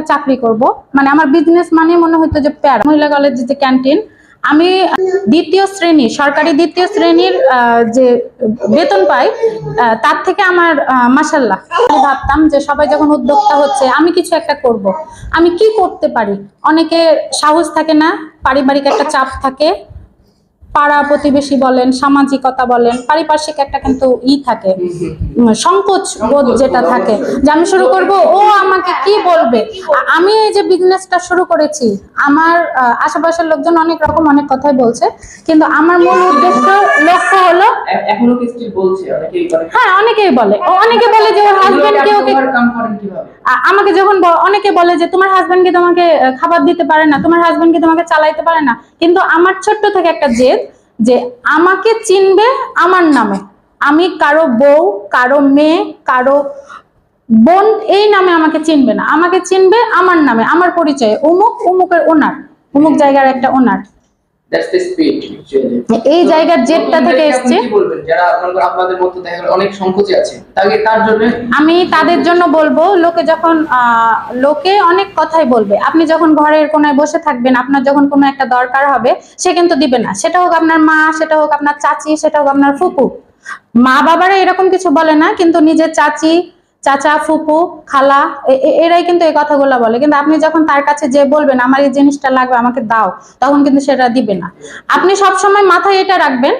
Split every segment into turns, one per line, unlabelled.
একটা চাকরি করব। মানে আমার বিজনেস মানে মনে হতো যে প্যারা। মহিলা কলেজের যে ক্যান্টিন আমি দ্বিতীয় শ্রেণি, সরকারি দ্বিতীয় শ্রেণির যে বেতন পাই তার থেকে আমার মাসাল্লাহ আমি ভাবতাম যে সবাই যখন উদ্যোক্তা হচ্ছে, আমি কিছু একটা করব। আমি কি করতে পারি? অনেকে সাহস থাকে না, পারিবারিক একটা চাপ থাকে। পাড়া প্রতিবেশী বলেন সামাজিকতা বলেন পারিপার্শ্বিক একটা কিন্তু ই থাকে সংকোচ বোধ যেটা থাকে যে আমি শুরু করব ও আমাকে কি বলবে? আমি এই যে বিজনেসটা শুরু করেছি আমার আশেপাশের লোকজন অনেক রকম অনেক কথাই বলছে কিন্তু আমার মূল উদ্দেশ্য লক্ষ্য হলো হ্যাঁ অনেকেই বলে। অনেকে বলে যে ওর হাজবেন্ড কে ওকে আমাকে যখন অনেকে বলে যে তোমার হাজবেন্ড কি তোমাকে খাবার দিতে পারে না তোমার হাজবেন্ড কি তোমাকে চালাইতে পারে না কিন্তু আমার ছোট্ট থেকে একটা জেদ যে আমাকে চিনবে আমার নামে। আমি কারও বউ, কারও মেয়ে, কারও বোন, এই নামে আমাকে চিনবে না। আমাকে চিনবে আমার নামে, আমার পরিচয়ে। অমুক উমুকের ওনার অমুক জায়গার একটা ওনার এই জায়গার জেদটা থেকে এসছে। আমি তাদের জন্য বলব লোকে যখন লোকে অনেক কথাই বলবে। আপনি যখন ঘরের কোনায় বসে থাকবেন আপনার যখন কোনো একটা দরকার হবে সে কিন্তু দিবে না। সেটা হোক আপনার মা সেটা হোক আপনার চাচি সেটা হোক আপনার ফুপু। মা বাবারা এরকম কিছু বলে না কিন্তু নিজের চাচি চাচা, ফুপু, খালা এরাই কিন্তু এই কথাগুলো বলে। কিন্তু আপনি যখন তার কাছে যে বলবেন, আমার এই জিনিসটা লাগবে, আমাকে দাও, তখন কিন্তু সেটা দিবে না। আপনি সবসময় মাথায় এটা রাখবেন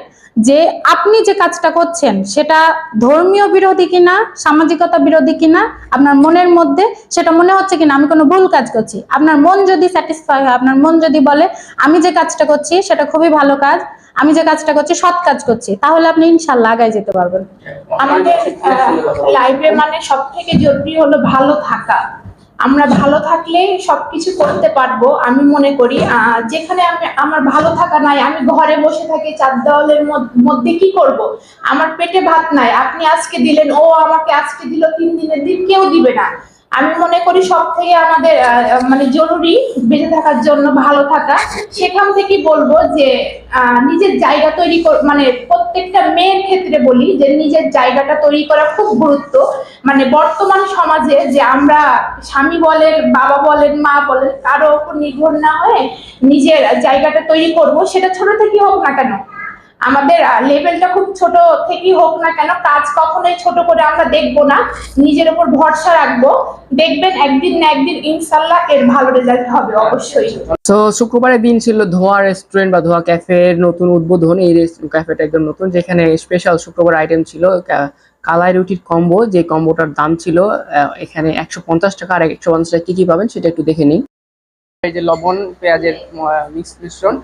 যে আপনি যে কাজটা করছেন, সেটা ধর্মীয় বিরোধী কিনা, সামাজিকতা বিরোধী কিনা, আপনার মনের মধ্যে সেটা মনে হচ্ছে কিনা, আমি কোনো ভুল কাজ করছি। আপনার মন যদি স্যাটিসফাই হয়, আপনার মন যদি বলে, আমি যে কাজটা করছি, সেটা খুবই ভালো কাজ, আমি যে কাজটা করছি, সৎ কাজ করছি, তাহলে আপনি ইনশাল্লাহ আগায় যেতে পারবেন।
আমাদের লাইফে মানে সব থেকে জরুরি হলো ভালো থাকা। আমরা ভালো থাকলে সবকিছু করতে পারব, আমি মনে করি। যেখানে আমি, আমার ভালো থাকা নাই, আমি ঘরে বসে থাকি চার দেওয়ালের মধ্যে কি করব? আমার পেটে ভাত নাই, আপনি আজকে দিলেন, ও আমাকে আজকে দিল, তিন দিনের দিন কেউ দিবে না। আমি মনে করি সব থেকে আমাদের মানে জরুরি বেঁচে থাকার জন্য, ভালো থাকা। সেখান থেকে বলব যে নিজের জায়গা তৈরি মানে প্রত্যেকটা মেয়ের ক্ষেত্রে বলি যে, নিজের জায়গাটা তৈরি করা খুব গুরুত্ব। মানে বর্তমান সমাজে যে আমরা স্বামী বলেন, বাবা বলেন, মা বলেন কারও উপর নির্ভর না হয়ে নিজের জায়গাটা তৈরি করব, সেটা ছোট থেকে হোক না কেন। আমাদের লেভেলটা খুব ছোট থেকেই হোক না কেন, কাজ কখনোই ছোট করে আমরা দেখব না। নিজের উপর ভরসা রাখব। দেখবেন একদিন না একদিন ইনশাল্লাহ এর ভালো রেজাল্ট হবে, অবশ্যই।
তো শুক্রবারের দিন ছিল ধোয়া রেস্টুরেন্ট বা ধোয়া ক্যাফের নতুন উদ্বোধন। এই ক্যাফেটা একদম নতুন, যেখানে স্পেশাল শুক্রবার আইটেম ছিল কালাই রুটির কম্বো যে কম্বোটার দাম ছিল এখানে একশো পঞ্চাশ টাকা আর একশো পঞ্চাশ টাকা কি কি পাবেন সেটা একটু দেখে নিই। এই যে লবণ, পেঁয়াজের মিক্স মিশ্রণ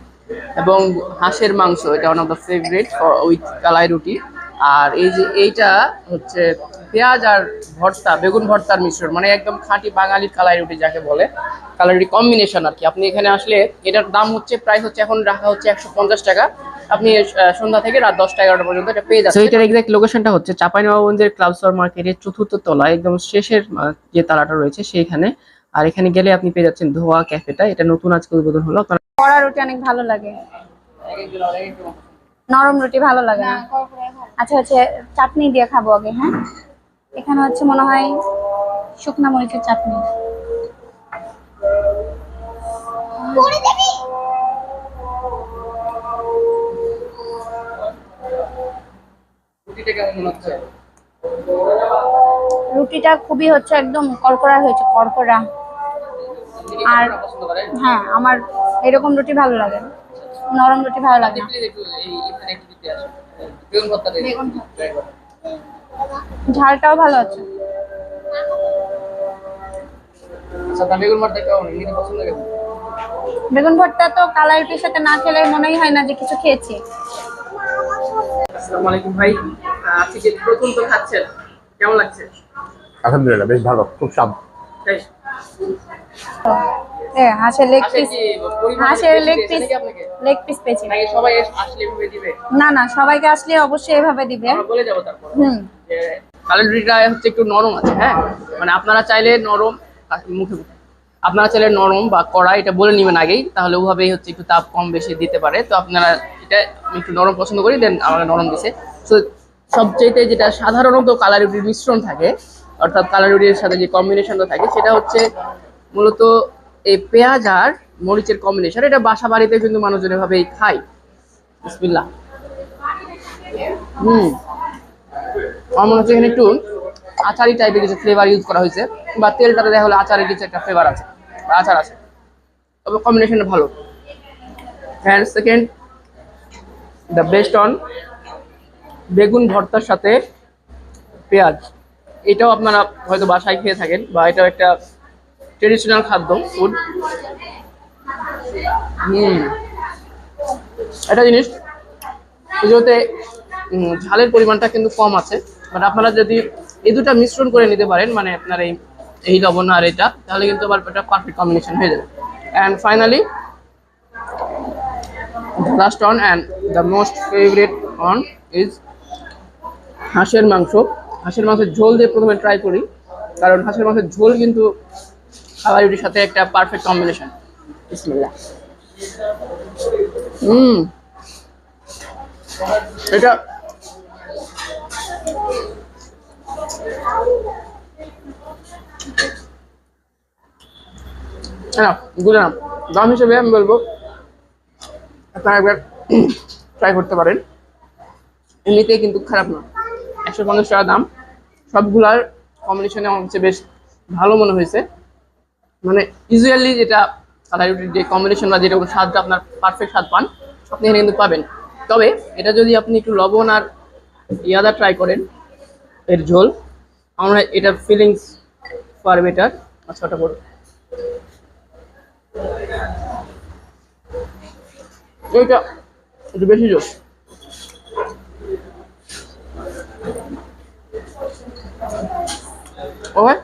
এবং হাঁসের মাংস, এটা one of the favourite with kalai roti. আর এই যে এইটা হচ্ছে পেঁয়াজ আর ভর্তা, বেগুন ভর্তার মিশ্রণ মানে একদম খাঁটি বাঙালি কালাই রুটি যাকে বলে। কালাই রুটি কম্বিনেশন আর কি। আপনি এখানে আসলে এটার দাম হচ্ছে প্রাইস হচ্ছে, এখন রাখা হচ্ছে একশো পঞ্চাশ টাকা। আপনি সন্ধ্যা থেকে রাত দশটা এগারোটা পর্যন্ত এটা পেয়ে যাচ্ছেন। এটার এক্সাক্ট লোকেশনটা হচ্ছে চাঁপাইনবাবগঞ্জের ক্লাব স্টোর মার্কেটের চতুর্থ তলায় একদম শেষের যে তালাটা রয়েছে সেইখানে। আর এখানে গেলে আপনি পেয়ে যাচ্ছেন ধোয়া ক্যাফেটা, এটা নতুন আজকে উদ্বোধন হলো।
কড়া রুটি অনেক ভালো লাগে। নরম রুটি ভালো লাগে না। আচ্ছা হচ্ছে চাটনি দিয়ে খাব আগে হ্যাঁ? এখানে হচ্ছে মনে হয় শুকনা মরিচের চাটনি।
রুটিটা কেমন হচ্ছে?
রুটিটা খুবই হচ্ছে একদম কড়কড়া হয়েছে কড়কড়া। আর হ্যাঁ আমার এরকম রুটি ভালো লাগে। নরম রুটি ভালো লাগে। ঝালটাও ভালো আছে।
আচ্ছা বেগুন ভর্তা কেমন? এমনি পছন্দ কেমন?
বেগুন ভর্তা তো কালাই রুটির সাথে না খেলে মনেই হয় না যে কিছু খেয়েছি।
ভাই। আজকে যে প্রথম তো খাচ্ছেন কেমন লাগছে?
আলহামদুলিল্লাহ বেশ ভালো খুব স্বাদ।
এ হাঁসের লেগ পিস হাঁসের লেগ পিস লেগ পিস পেয়েছি।
সবাই আসলে এভাবে দিবে?
না না সবাইকে আসলে অবশ্যই এভাবে দিবে।
বলে যাব তারপর।
হুম।
কালের হচ্ছে একটু নরম আছে হ্যাঁ? মানে আপনারা চাইলে নরম মুখে। আপনারা চাইলে নরম বা কড়া এটা বলে নেবেন আগেই তাহলে ওভাবেই হচ্ছে একটু তাপ কম বেশি দিতে পারে। তো আপনারা এটা একটু নরম পছন্দ করি দেন আমাকে নরম দিছে। তো সবচেয়ে যেটা সাধারণত কালার রুটির মিশ্রণ থাকে অর্থাৎ কালার রুটির সাথে যে কম্বিনেশনটা থাকে সেটা হচ্ছে মূলত এই পেঁয়াজ আর মরিচের কম্বিনেশন এটা বাসা বাড়িতে কিন্তু মানুষজন এভাবেই খায়। বিসমিল্লাহ। হুম। আমার মনে হচ্ছে এখানে একটু আচারি টাইপের কিছু ফ্লেভার ইউজ করা হয়েছে, বা তেলটাতে দেখা হলো আচারের কিছু একটা ফ্লেভার আছে আচার আছে। তবে কম্বিনেশনটা ভালো। And second the best one বেগুন ভর্তার সাথে পেঁয়াজ। এটাও আপনারা হয়তো বাসায় খেয়ে থাকেন, বা এটাও একটা ট্রেডিশনাল খাদ্য ফুড হুম। একটা জিনিস, পুজোতে ঝালের পরিমাণটা কিন্তু কম আছে বাট আপনারা যদি এই দুটা মিশ্রণ করে নিতে পারেন মানে আপনার এই এই লবণ আর এটা তাহলে কিন্তু আবার এটা পারফেক্ট কম্বিনেশন হয়ে যাবে। And finally last one and the most favourite one is হাঁসের মাংস। হাঁসের মাংসের ঝোল দিয়ে প্রথমে ট্রাই করি, কারণ হাঁসের মাংসের ঝোল কিন্তু খাবার রুটির সাথে একটা পারফেক্ট কম্বিনেশন বিসমিল্লাহ। হুম। এটা না গুলে না দাম হিসেবে আমি বলব আপনারা একবার ট্রাই করতে পারেন। এমনিতেই কিন্তু খারাপ না। একশো পঞ্চাশ টাকা দাম। সবগুলার কম্বিনেশনে আমার বেশ ভালো মনে হয়েছে। মানে ইউজুয়ালি যেটা কালাই রুটির যে কম্বিনেশন বা যেটা স্বাদটা আপনার পারফেক্ট স্বাদ পান, আপনি এখানে কিন্তু পাবেন। তবে এটা যদি আপনি একটু লবণ আর ইয়াদা ট্রাই করেন, এর ঝোল, আমরা এটার ফিলিংস ফার বেটার আচ্ছা ওটা বলুন। ওইটা একটু বেশি জোর। ওকে